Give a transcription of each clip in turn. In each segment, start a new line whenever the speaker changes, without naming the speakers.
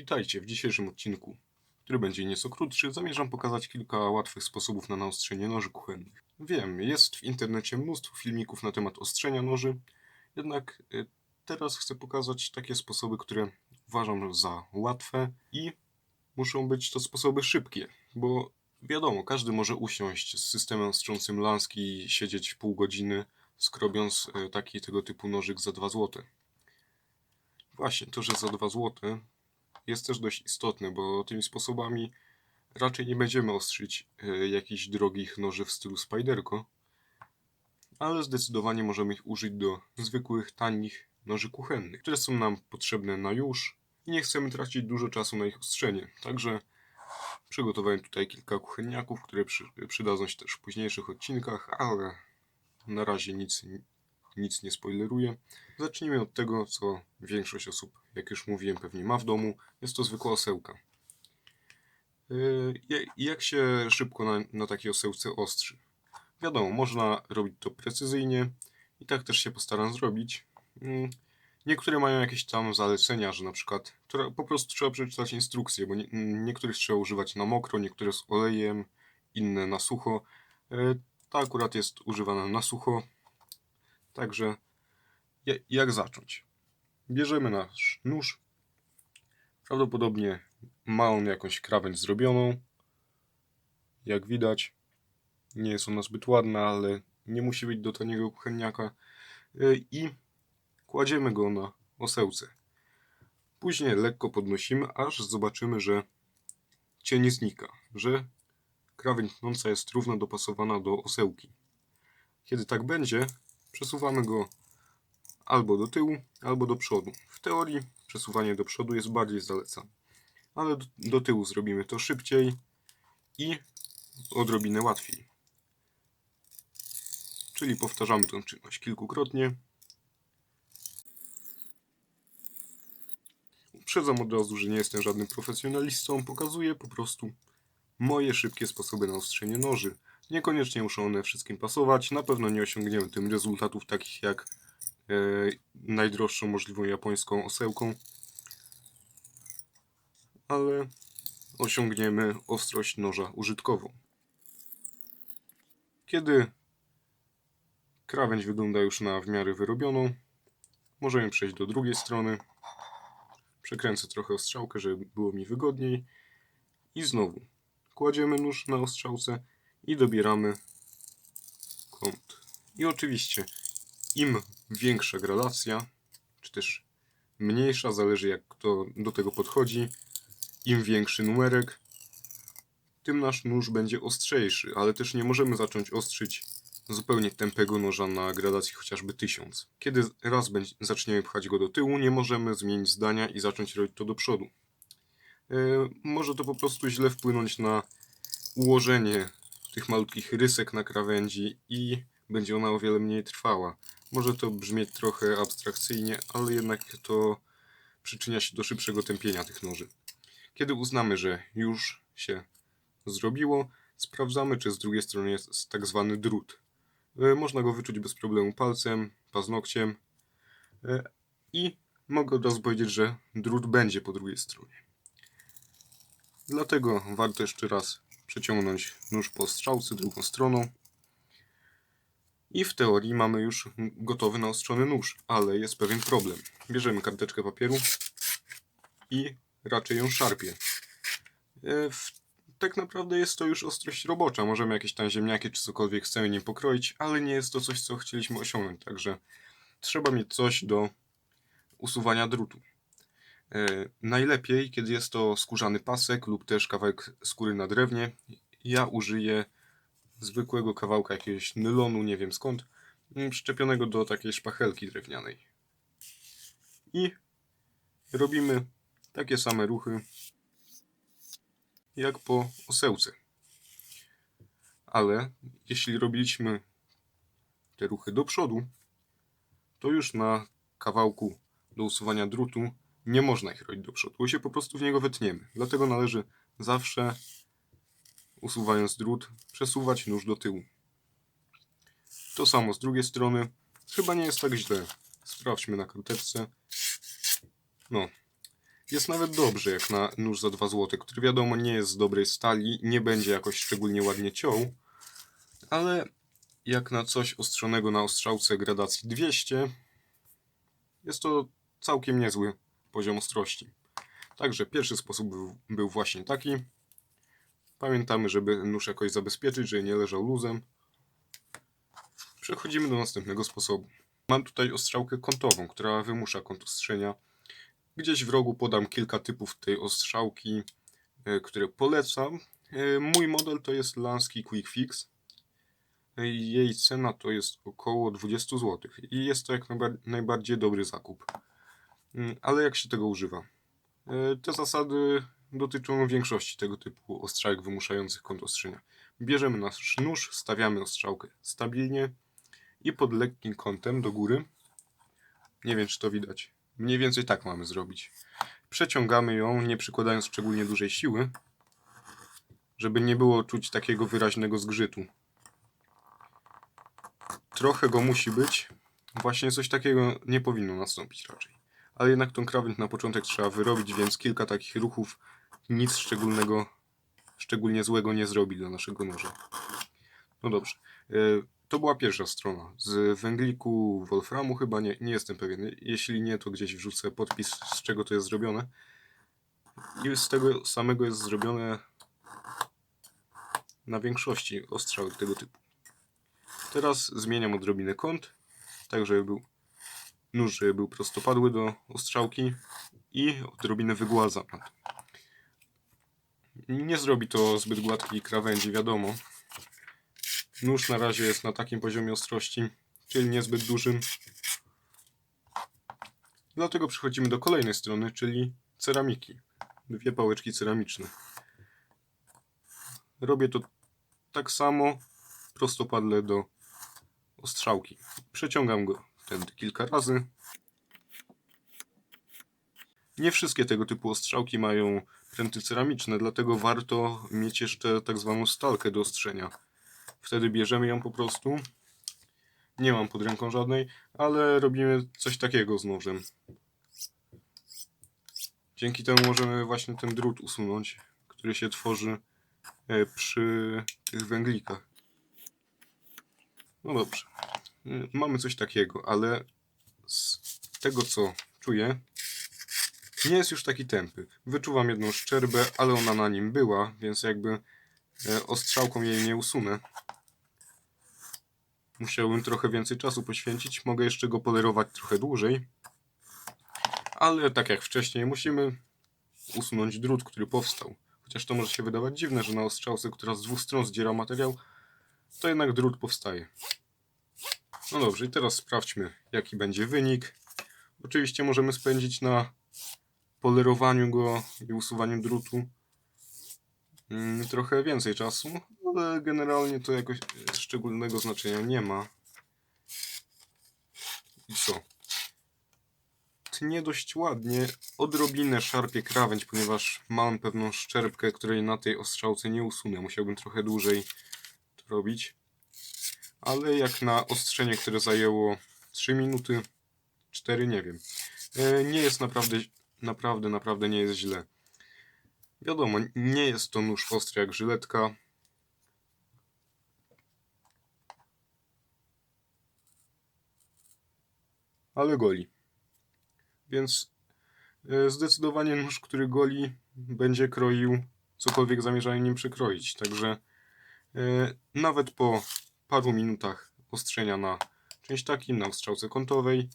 Witajcie w dzisiejszym odcinku, który będzie nieco krótszy. Zamierzam pokazać kilka łatwych sposobów na naostrzenie noży kuchennych. Wiem, jest w internecie mnóstwo filmików na temat ostrzenia noży, jednak y, teraz chcę pokazać takie sposoby, które uważam za łatwe i muszą być to sposoby szybkie, bo wiadomo, każdy może usiąść z systemem ostrzącym Lansky i siedzieć pół godziny, skrobiąc y, taki tego typu nożyk za 2 złote. Właśnie, to, że za 2 złote jest też dość istotne, bo tymi sposobami raczej nie będziemy ostrzyć e, jakichś drogich noży w stylu Spiderco, ale zdecydowanie możemy ich użyć do zwykłych, tanich noży kuchennych, które są nam potrzebne na już i nie chcemy tracić dużo czasu na ich ostrzenie. Także przygotowałem tutaj kilka kuchenniaków, które przy, przydadzą się też w późniejszych odcinkach, ale na razie nic, nic nie spoileruję. Zacznijmy od tego, co większość osób, jak już mówiłem, pewnie ma w domu. Jest to zwykła osełka. Yy, ja- Jak się szybko na, na takiej osełce ostrzy? Wiadomo, można robić to precyzyjnie i tak też się postaram zrobić. Yy, Niektóre mają jakieś tam zalecenia, że na przykład po prostu trzeba przeczytać instrukcję, bo nie, niektórych trzeba używać na mokro, niektóre z olejem, inne na sucho. Yy, Ta akurat jest używana na sucho. Także ja- jak zacząć? Bierzemy nasz nóż. Prawdopodobnie ma on jakąś krawędź zrobioną. Jak widać, nie jest ona zbyt ładna, ale nie musi być do taniego kuchenniaka. Y, I kładziemy go na osełce. Później lekko podnosimy, aż zobaczymy, że cień znika, że krawędź tnąca jest równo dopasowana do osełki. Kiedy tak będzie, przesuwamy go albo do tyłu, albo do przodu. W teorii przesuwanie do przodu jest bardziej zalecane, ale do, tyłu zrobimy to szybciej i odrobinę łatwiej. Czyli powtarzamy tę czynność kilkukrotnie. Uprzedzam od razu, że nie jestem żadnym profesjonalistą, pokazuję po prostu moje szybkie sposoby na ostrzenie noży. Niekoniecznie muszą one wszystkim pasować, na pewno nie osiągniemy tym rezultatów takich jak najdroższą możliwą japońską osełką, ale osiągniemy ostrość noża użytkową. Kiedy krawędź wygląda już na w miarę wyrobioną, możemy przejść do drugiej strony. Przekręcę trochę ostrzałkę, żeby było mi wygodniej. I znowu kładziemy nóż na ostrzałce i dobieramy kąt. I oczywiście im większa gradacja, czy też mniejsza, zależy jak kto do tego podchodzi, im większy numerek, tym nasz nóż będzie ostrzejszy, ale też nie możemy zacząć ostrzyć zupełnie tępego noża na gradacji chociażby 1000. Kiedy raz będzie, zaczniemy pchać go do tyłu, nie możemy zmienić zdania i zacząć robić to do przodu. Yy, może to po prostu źle wpłynąć na ułożenie tych malutkich rysek na krawędzi i będzie ona o wiele mniej trwała. Może to brzmieć trochę abstrakcyjnie, ale jednak to przyczynia się do szybszego tępienia tych noży. Kiedy uznamy, że już się zrobiło, sprawdzamy, czy z drugiej strony jest tak zwany drut. E, Można go wyczuć bez problemu palcem, paznokciem e, i mogę od razu powiedzieć, że drut będzie po drugiej stronie. Dlatego warto jeszcze raz przeciągnąć nóż po strzałce drugą stroną. I w teorii mamy już gotowy naostrzony nóż, ale jest pewien problem. Bierzemy karteczkę papieru i raczej ją szarpie. Tak naprawdę jest to już ostrość robocza. Możemy jakieś tam ziemniaki czy cokolwiek chcemy nim pokroić, ale nie jest to coś, co chcieliśmy osiągnąć. Także trzeba mieć coś do usuwania drutu. E, Najlepiej, kiedy jest to skórzany pasek lub też kawałek skóry na drewnie. Ja użyję zwykłego kawałka jakiegoś nylonu, nie wiem skąd, mm, przyczepionego do takiej szpachelki drewnianej. I robimy takie same ruchy jak po osełce. Ale jeśli robiliśmy te ruchy do przodu, to już na kawałku do usuwania drutu nie można ich robić do przodu, bo się po prostu w niego wetniemy. Dlatego należy zawsze usuwając drut, przesuwać nóż do tyłu. To samo z drugiej strony. Chyba nie jest tak źle. Sprawdźmy na karteczce. No. Jest nawet dobrze jak na nóż za 2 zł, który wiadomo nie jest z dobrej stali, nie będzie jakoś szczególnie ładnie ciął, ale jak na coś ostrzonego na ostrzałce gradacji 200, jest to całkiem niezły poziom ostrości. Także pierwszy sposób był, był właśnie taki. Pamiętamy, żeby nóż jakoś zabezpieczyć, żeby nie leżał luzem. Przechodzimy do następnego sposobu. Mam tutaj ostrzałkę kątową, która wymusza kąt ostrzenia. Gdzieś w rogu podam kilka typów tej ostrzałki, e, które polecam. E, Mój model to jest Lansky Quick Fix. E, Jej cena to jest około 20 zł i jest to jak najba- najbardziej dobry zakup. Mm, Ale jak się tego używa? Te zasady dotyczą większości tego typu ostrzałek wymuszających kąt ostrzenia. Bierzemy nasz nóż, stawiamy ostrzałkę stabilnie i pod lekkim kątem do góry. Nie wiem, czy to widać. Mniej więcej tak mamy zrobić. Przeciągamy ją, nie przykładając szczególnie dużej siły, żeby nie było czuć takiego wyraźnego zgrzytu. Trochę go musi być. Właśnie coś takiego nie powinno nastąpić raczej. Ale jednak tą krawędź na początek trzeba wyrobić, więc kilka takich ruchów nic szczególnego, szczególnie złego nie zrobi dla naszego noża. No dobrze. E, To była pierwsza strona. Z węgliku Wolframu chyba nie, nie jestem pewien. Jeśli nie, to gdzieś wrzucę podpis, z czego to jest zrobione. I z tego samego jest zrobione na większości ostrzałek tego typu. Teraz zmieniam odrobinę kąt, tak żeby był nóż, żeby był prostopadły do ostrzałki i odrobinę wygładzam. na. Nie zrobi to zbyt gładkiej krawędzi, wiadomo. Nóż na razie jest na takim poziomie ostrości, czyli niezbyt dużym. Dlatego przechodzimy do kolejnej strony, czyli ceramiki. Dwie pałeczki ceramiczne. Robię to tak samo prostopadle do ostrzałki. Przeciągam go wtedy kilka razy. Nie wszystkie tego typu ostrzałki mają pręty ceramiczne, dlatego warto mieć jeszcze tak zwaną stalkę do ostrzenia. Wtedy bierzemy ją po prostu. Nie mam pod ręką żadnej, ale robimy coś takiego z nożem. Dzięki temu możemy właśnie ten drut usunąć, który się tworzy e, przy tych węglikach. No dobrze. Y, Mamy coś takiego, ale z tego co czuję, nie jest już taki tępy. Wyczuwam jedną szczerbę, ale ona na nim była, więc jakby e, ostrzałką jej nie usunę. Musiałbym trochę więcej czasu poświęcić. Mogę jeszcze go polerować trochę dłużej. Ale tak jak wcześniej, musimy usunąć drut, który powstał. Chociaż to może się wydawać dziwne, że na ostrzałce, która z dwóch stron zdziera materiał, to jednak drut powstaje. No dobrze, i teraz sprawdźmy, jaki będzie wynik. Oczywiście możemy spędzić na polerowaniu go i usuwaniu drutu mm, trochę więcej czasu, ale generalnie to jakoś e, szczególnego znaczenia nie ma. I co? Tnie dość ładnie, odrobinę szarpie krawędź, ponieważ mam pewną szczerbkę, której na tej ostrzałce nie usunę. Musiałbym trochę dłużej to robić. Ale jak na ostrzenie, które zajęło 3 minuty, 4 nie wiem. E, Nie jest naprawdę, naprawdę, naprawdę nie jest źle. Wiadomo, nie jest to nóż ostry jak żyletka. Ale goli. Więc e, zdecydowanie nóż, który goli, będzie kroił cokolwiek zamierzają nim przykroić. Także e, nawet po paru minutach ostrzenia na czymś takim, na ostrzałce kątowej,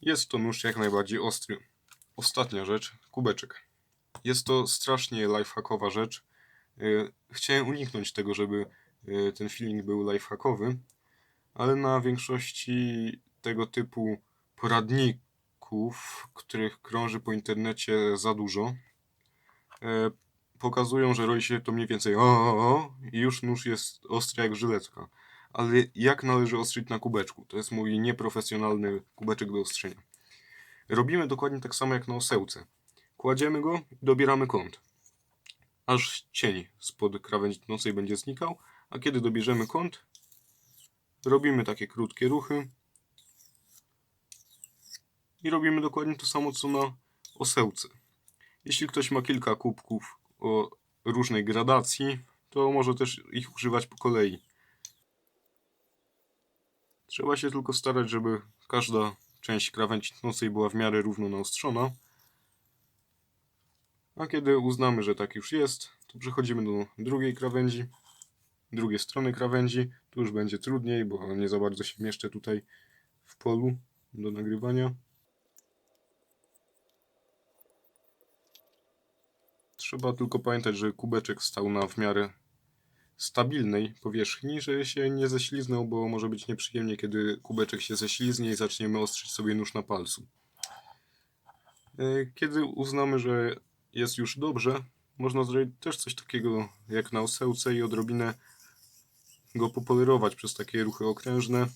jest to nóż jak najbardziej ostry. Ostatnia rzecz, kubeczek. Jest to strasznie lifehackowa rzecz. Yy, Chciałem uniknąć tego, żeby yy, ten filmik był lifehackowy, ale na większości tego typu poradników, których krąży po internecie za dużo, yy, pokazują, że roi się to mniej więcej o, o, o i już nóż jest ostry jak żyletka. Ale jak należy ostrzyć na kubeczku? To jest mój nieprofesjonalny kubeczek do ostrzenia. Robimy dokładnie tak samo jak na osełce. Kładziemy go i dobieramy kąt. Aż cień spod krawędzi tnącej będzie znikał, a kiedy dobierzemy kąt, robimy takie krótkie ruchy i robimy dokładnie to samo co na osełce. Jeśli ktoś ma kilka kubków o różnej gradacji, to może też ich używać po kolei. Trzeba się tylko starać, żeby każda część krawędzi tnącej była w miarę równo naostrzona. A kiedy uznamy, że tak już jest, to przechodzimy do drugiej krawędzi, drugiej strony krawędzi. Tu już będzie trudniej, bo nie za bardzo się mieszczę tutaj w polu do nagrywania. Trzeba tylko pamiętać, że kubeczek stał na w miarę stabilnej powierzchni, że się nie ześliznął, bo może być nieprzyjemnie, kiedy kubeczek się ześliznie i zaczniemy ostrzyć sobie nóż na palcu. E, Kiedy uznamy, że jest już dobrze, można zrobić też coś takiego jak na osełce i odrobinę go popolerować przez takie ruchy okrężne.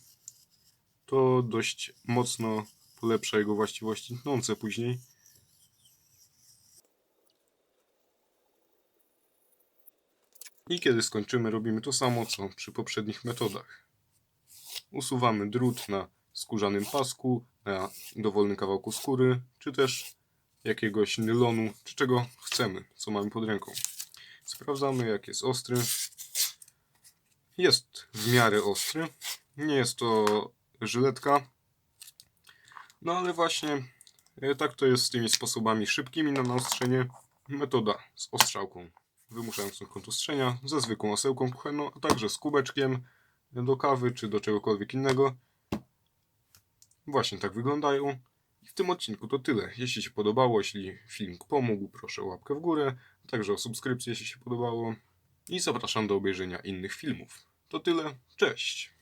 To dość mocno polepsza jego właściwości tnące później. I kiedy skończymy, robimy to samo co przy poprzednich metodach. Usuwamy drut na skórzanym pasku, na dowolnym kawałku skóry, czy też jakiegoś nylonu, czy czego chcemy, co mamy pod ręką. Sprawdzamy, jak jest ostry. Jest w miarę ostry. Nie jest to żyletka. No ale właśnie e, tak to jest z tymi sposobami szybkimi na naostrzenie. Metoda z ostrzałką wymuszającą kąt ze zwykłą osełką kuchenną, a także z kubeczkiem do kawy czy do czegokolwiek innego. Właśnie tak wyglądają. I w tym odcinku to tyle. Jeśli się podobało, jeśli film pomógł, proszę o łapkę w górę, a także o subskrypcję, jeśli się podobało. I zapraszam do obejrzenia innych filmów. To tyle. Cześć!